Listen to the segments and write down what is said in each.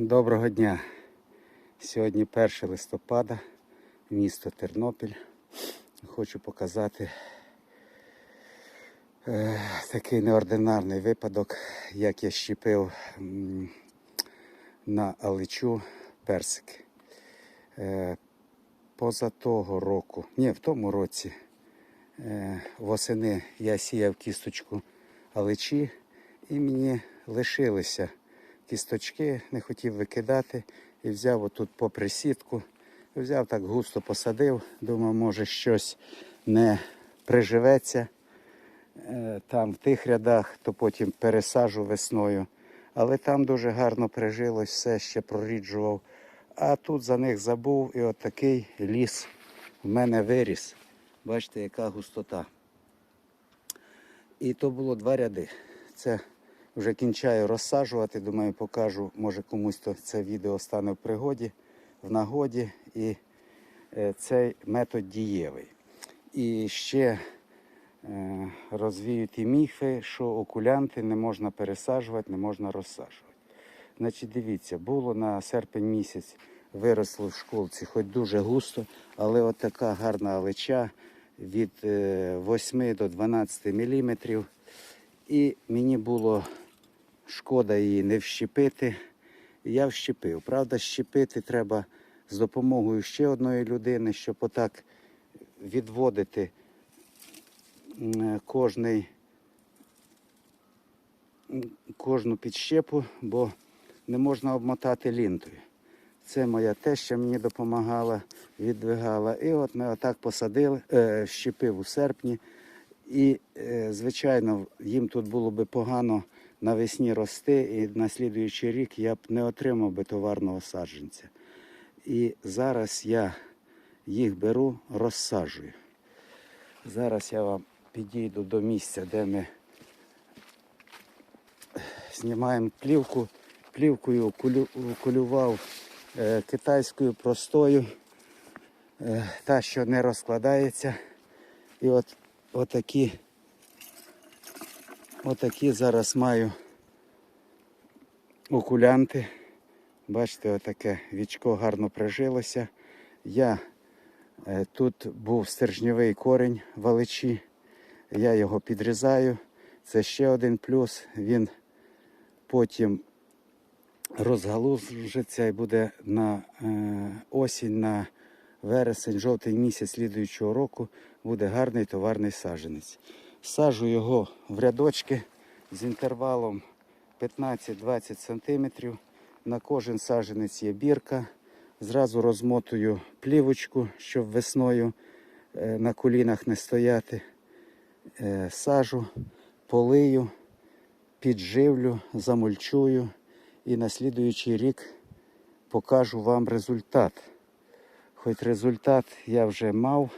Доброго дня. Сьогодні 1 листопада, місто Тернопіль. Хочу показати е, такий неординарний випадок, як я щепив на аличу персики. Е, поза того року, ні, в тому році е, восени я сіяв кісточку аличі і мені лишилися кісточки, не хотів викидати і взяв отут по присідку. Взяв так густо посадив, думав, може щось не приживеться е, там в тих рядах, то потім пересажу весною. Але там дуже гарно прижилось, все ще проріджував. А тут за них забув і от такий ліс в мене виріс. Бачите, яка густота. І то було два ряди. Це вже кінчаю розсаджувати. Думаю, покажу, може комусь то це відео стане в пригоді, в нагоді. І е, цей метод дієвий. І ще е, розвіють ті міфи, що окулянти не можна пересаджувати, не можна розсаджувати. Значить, дивіться, було на серпень місяць, виросло в школці, хоч дуже густо, але от така гарна алеча від е, 8 до 12 міліметрів. І мені було шкода її не вщепити. Я вщепив. Правда, щепити треба з допомогою ще одної людини, щоб отак відводити кожний, кожну підщепу, бо не можна обмотати лінтою. Це моя теща мені допомагала, віддвигала. І от ми отак посадили, е, щепив у серпні. І, е, звичайно, їм тут було би погано навесні рости, і на слідуючий рік я б не отримав би товарного саджанця. І зараз я їх беру, розсаджую. Зараз я вам підійду до місця, де ми знімаємо плівку. Плівкою кулю- кулював е, китайською простою, е, та, що не розкладається. І от отакі, отакі зараз маю окулянти. Бачите, отаке вічко гарно прижилося. Я е, тут був стержневий корінь валичі. Я його підрізаю. Це ще один плюс. Він потім розгалужиться і буде на е, осінь, на вересень, жовтий місяць слідуючого року буде гарний товарний саджанець. Саджу його в рядочки з інтервалом 15-20 см. На кожен саджанець є бірка. Зразу розмотую плівочку, щоб весною е, на колінах не стояти. Е, Сажу, полию, підживлю, замульчую і на слідуючий рік покажу вам результат. Хоч результат я вже мав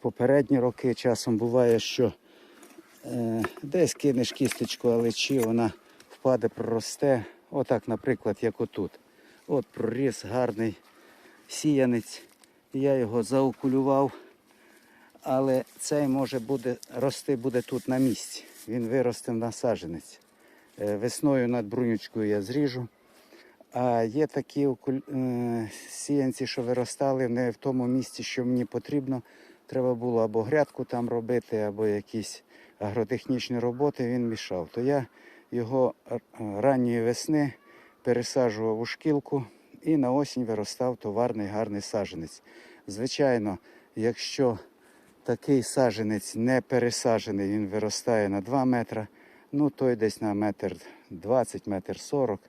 попередні роки. Часом буває, що е, десь кинеш кісточку, але чи вона впаде, проросте. Отак, наприклад, як отут. От проріс гарний сіянець. Я його заокулював. Але цей може буде рости буде тут на місці. Він виросте на саджанець. Е, Весною над брунючкою я зріжу. А є такі е, сіянці, що виростали не в тому місці, що мені потрібно. Треба було або грядку там робити, або якісь агротехнічні роботи. Він мішав. То я його ранньої весни пересаджував у шкілку і на осінь виростав товарний гарний саджанець. Звичайно, якщо такий саджанець не пересаджений, він виростає на 2 метри, ну той десь на метр 20, метр 40.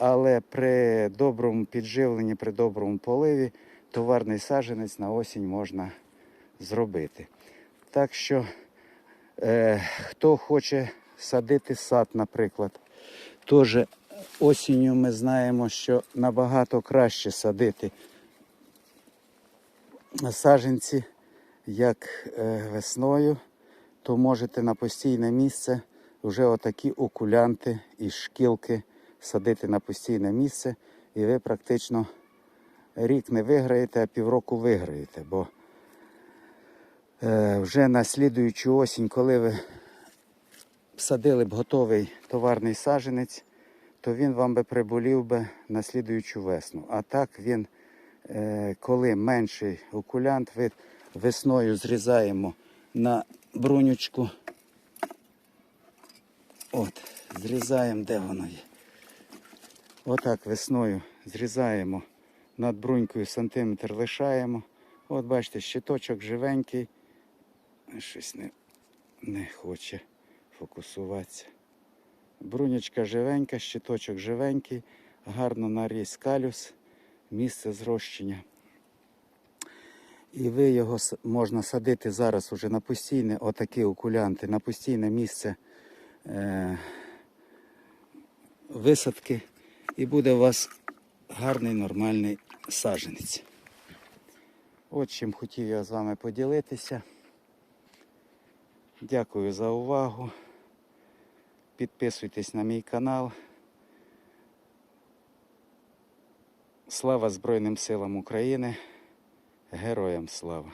Але при доброму підживленні, при доброму поливі товарний саджанець на осінь можна зробити. Так що, е, хто хоче садити сад, наприклад, теж осінню ми знаємо, що набагато краще садити саджанці, як е, весною, то можете на постійне місце вже отакі окулянти і шкілки садити на постійне місце, і ви практично рік не виграєте, а півроку виграєте. Бо е, вже на слідуючу осінь, коли ви садили б готовий товарний саджанець, то він вам би приболів би на слідуючу весну. А так він, е, коли менший окулянт, ви весною зрізаємо на брунючку. От, зрізаємо, де воно є. Отак весною зрізаємо над брунькою сантиметр лишаємо. От бачите, щиточок живенький. Щось не, не хоче фокусуватися. Брунячка живенька, щиточок живенький, гарно наріз калюс, місце зрощення. І ви його можна садити зараз уже на постійне, отакі окулянти, на постійне місце е, висадки. І буде у вас гарний нормальний саджанець. От чим хотів я з вами поділитися. Дякую за увагу. Підписуйтесь на мій канал. Слава Збройним силам України. Героям слава!